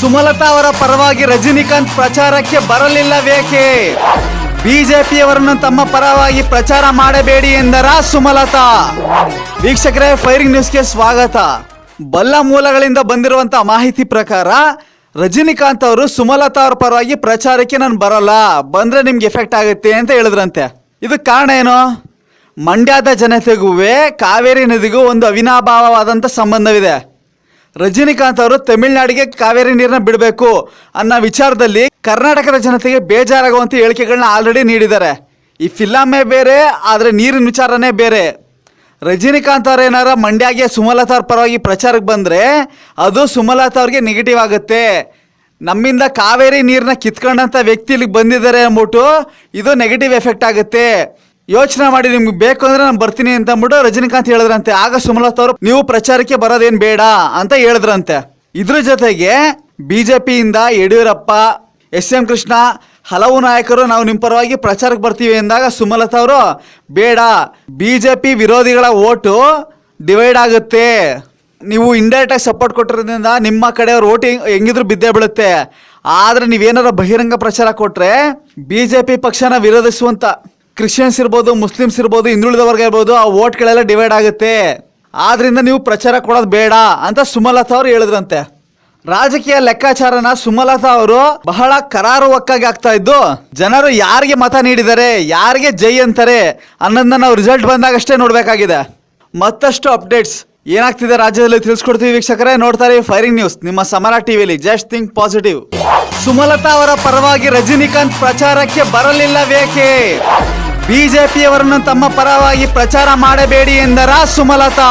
ಸುಮಲತಾ ಅವರ ಪರವಾಗಿ ರಜನಿಕಾಂತ್ ಪ್ರಚಾರಕ್ಕೆ ಬರಲಿಲ್ಲವೇಕೆ ಬಿಜೆಪಿಯವರನ್ನು ತಮ್ಮ ಪರವಾಗಿ ಪ್ರಚಾರ ಮಾಡಬೇಡಿ ಎಂದರ ಸುಮಲತಾ. ವೀಕ್ಷಕರೇ, ಫೈರಿಂಗ್ ನ್ಯೂಸ್ಗೆ ಸ್ವಾಗತ. ಬಲ್ಲ ಮೂಲಗಳಿಂದ ಬಂದಿರುವಂತಹ ಮಾಹಿತಿ ಪ್ರಕಾರ, ರಜನಿಕಾಂತ್ ಅವರು ಸುಮಲತಾ ಅವರ ಪರವಾಗಿ ಪ್ರಚಾರಕ್ಕೆ ನಾನು ಬರಲ್ಲ, ಬಂದ್ರೆ ನಿಮ್ಗೆ ಎಫೆಕ್ಟ್ ಆಗುತ್ತೆ ಅಂತ ಹೇಳಿದ್ರಂತೆ. ಇದಕ್ಕೆ ಕಾರಣ ಏನು? ಮಂಡ್ಯದ ಜನತೆಗೂ ಕಾವೇರಿ ನದಿಗೂ ಒಂದು ಅವಿನಾಭಾವವಾದಂಥ ಸಂಬಂಧವಿದೆ. ರಜನಿಕಾಂತ್ ಅವರು ತಮಿಳುನಾಡಿಗೆ ಕಾವೇರಿ ನೀರನ್ನ ಬಿಡಬೇಕು ಅನ್ನೋ ವಿಚಾರದಲ್ಲಿ ಕರ್ನಾಟಕದ ಜನತೆಗೆ ಬೇಜಾರಾಗುವಂಥ ಹೇಳಿಕೆಗಳನ್ನ ಆಲ್ರೆಡಿ ನೀಡಿದ್ದಾರೆ. ಈ ಫಿಲಮೇ ಬೇರೆ, ಆದರೆ ನೀರಿನ ವಿಚಾರನೇ ಬೇರೆ. ರಜನಿಕಾಂತ್ ಅವರು ಏನಾರ ಮಂಡ್ಯಗೆ ಸುಮಲತಾ ಅವ್ರ ಪರವಾಗಿ ಪ್ರಚಾರಕ್ಕೆ ಬಂದರೆ ಅದು ಸುಮಲತಾ ಅವ್ರಿಗೆ ನೆಗೆಟಿವ್ ಆಗುತ್ತೆ. ನಮ್ಮಿಂದ ಕಾವೇರಿ ನೀರನ್ನ ಕಿತ್ಕೊಂಡಂಥ ವ್ಯಕ್ತಿ ಇಲ್ಲಿಗೆ ಬಂದಿದ್ದಾರೆ ಅಂದ್ಬಿಟ್ಟು ಇದು ನೆಗೆಟಿವ್ ಎಫೆಕ್ಟ್ ಆಗುತ್ತೆ. ಯೋಚನೆ ಮಾಡಿ ನಿಮ್ಗೆ ಬೇಕು ಅಂದ್ರೆ ನಾನು ಬರ್ತೀನಿ ಅಂತ ಅಂದ್ಬಿಟ್ಟು ರಜನಿಕಾಂತ್ ಹೇಳಿದ್ರಂತೆ. ಆಗ ಸುಮಲತಾ ಅವರು, ನೀವು ಪ್ರಚಾರಕ್ಕೆ ಬರೋದೇನ್ ಬೇಡ ಅಂತ ಹೇಳಿದ್ರಂತೆ. ಇದ್ರ ಜೊತೆಗೆ ಬಿಜೆಪಿಯಿಂದ ಯಡಿಯೂರಪ್ಪ ಎಸ್ ಎಂ ಕೃಷ್ಣ, ಹಲವು ನಾಯಕರು ನಾವು ನಿಮ್ಮ ಪರವಾಗಿ ಪ್ರಚಾರಕ್ಕೆ ಬರ್ತೀವಿ ಎಂದಾಗ ಸುಮಲತಾ ಅವರು, ಬೇಡ, ಬಿಜೆಪಿ ವಿರೋಧಿಗಳ ಓಟು ಡಿವೈಡ್ ಆಗುತ್ತೆ. ನೀವು ಇಂಡೈರೆಕ್ಟಾಗಿ ಸಪೋರ್ಟ್ ಕೊಟ್ಟಿರೋದ್ರಿಂದ ನಿಮ್ಮ ಕಡೆಯವ್ರ ಓಟ್ ಹೆಂಗಿದ್ರು ಬಿದ್ದೇ ಬೀಳುತ್ತೆ. ಆದರೆ ನೀವೇನಾರ ಬಹಿರಂಗ ಪ್ರಚಾರ ಕೊಟ್ಟರೆ ಬಿ ಜೆ ಪಿ ಪಕ್ಷನ ವಿರೋಧಿಸುವಂತ ಕ್ರಿಶ್ಚಿಯನ್ಸ್ ಇರ್ಬೋದು ಮುಸ್ಲಿಮ್ಸ್ ಇರ್ಬೋದು ಹಿಂದುಳಿದ ವರ್ಗ ಇರ್ಬೋದು, ಆ ಓಟ್ಗಳೆಲ್ಲ ಡಿವೈಡ್ ಆಗುತ್ತೆ. ಆದ್ರಿಂದ ನೀವು ಪ್ರಚಾರ ಕೊಡೋದು ಬೇಡ ಅಂತ ಸುಮಲತಾ ಅವರು ಹೇಳಿದ್ರಂತೆ. ರಾಜಕೀಯ ಲೆಕ್ಕಾಚಾರನ ಸುಮಲತಾ ಅವರು ಬಹಳ ಕರಾರುವಕ್ಕಾಗಿ ಆಗ್ತಾ ಇದ್ದು, ಜನರು ಯಾರಿಗೆ ಮತ ನೀಡಿದ್ದಾರೆ ಯಾರಿಗೆ ಜೈ ಅಂತಾರೆ ಅನ್ನೋದನ್ನ ನಾವು ರಿಸಲ್ಟ್ ಬಂದಾಗಷ್ಟೇ ನೋಡಬೇಕಾಗಿದೆ. ಮತ್ತಷ್ಟು ಅಪ್ಡೇಟ್ಸ್ ಏನಾಗ್ತಿದೆ ರಾಜ್ಯದಲ್ಲಿ ತಿಳಿಸ್ಕೊಡ್ತೀವಿ ವೀಕ್ಷಕರೇ. ನೋಡ್ತಾರೆ ಫೈರಿಂಗ್ ನ್ಯೂಸ್ ನಿಮ್ಮ ಸಮರ ಟಿವಿಲಿ ಜಸ್ಟ್ ಥಿಂಕ್ ಪಾಸಿಟಿವ್ ಸುಮಲತಾ ಅವರ ಪರವಾಗಿ ರಜನಿಕಾಂತ್ ಪ್ರಚಾರಕ್ಕೆ ಬರಲಿಲ್ಲ ಬರಲಿಲ್ಲವೇಕೆ ಬಿಜೆಪಿಯವರನ್ನು ತಮ್ಮ ಪರವಾಗಿ ಪ್ರಚಾರ ಮಾಡಬೇಡಿ ಎಂದರ ಸುಮಲತಾ.